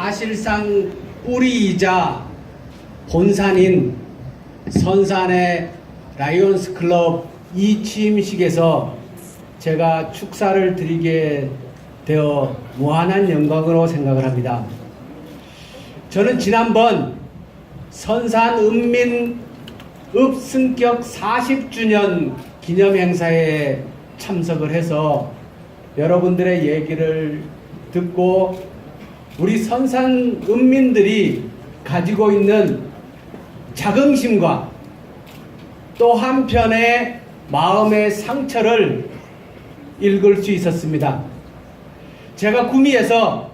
사실상 뿌리이자 본산인 선산의 라이온스 클럽 이 취임식에서 제가 축사를 드리게 되어 무한한 영광으로 생각을 합니다. 저는 지난번 선산 읍민 읍승격 40주년 기념 행사에 참석을 해서 여러분들의 얘기를 듣고 우리 선산 읍민들이 가지고 있는 자긍심과 또 한편의 마음의 상처를 읽을 수 있었습니다. 제가 구미에서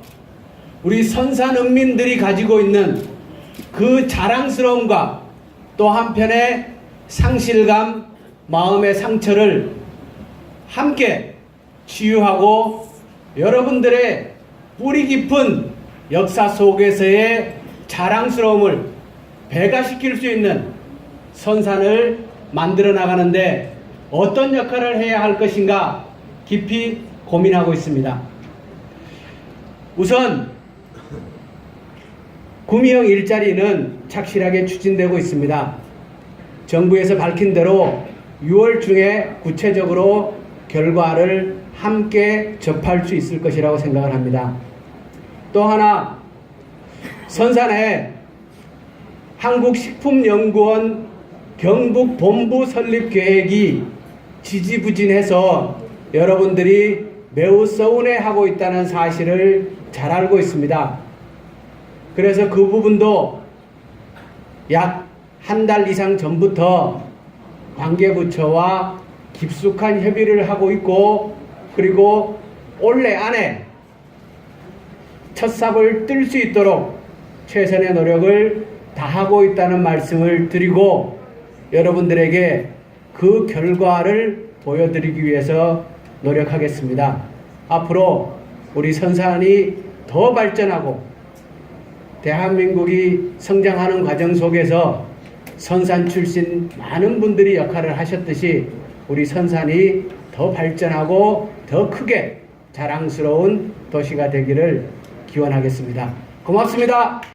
우리 선산 읍민들이 가지고 있는 그 자랑스러움과 또 한편의 상실감, 마음의 상처를 함께 치유하고 여러분들의 뿌리 깊은 역사 속에서의 자랑스러움을 배가시킬 수 있는 선산을 만들어 나가는데 어떤 역할을 해야 할 것인가 깊이 고민하고 있습니다. 우선 구미형 일자리는 착실하게 추진되고 있습니다. 정부에서 밝힌 대로 6월 중에 구체적으로 결과를 함께 접할 수 있을 것이라고 생각을 합니다. 또 하나 선산에 한국식품연구원 경북 본부 설립 계획이 지지부진해서 여러분들이 매우 서운해하고 있다는 사실을 잘 알고 있습니다. 그래서 그 부분도 약 한 달 이상 전부터 관계부처와 깊숙한 협의를 하고 있고 그리고 올해 안에 첫 삽을 뜰 수 있도록 최선의 노력을 다하고 있다는 말씀을 드리고 여러분들에게 그 결과를 보여드리기 위해서 노력하겠습니다. 앞으로 우리 선산이 더 발전하고 대한민국이 성장하는 과정 속에서 선산 출신 많은 분들이 역할을 하셨듯이 우리 선산이 더 발전하고 더 크게 자랑스러운 도시가 되기를 기원하겠습니다. 고맙습니다.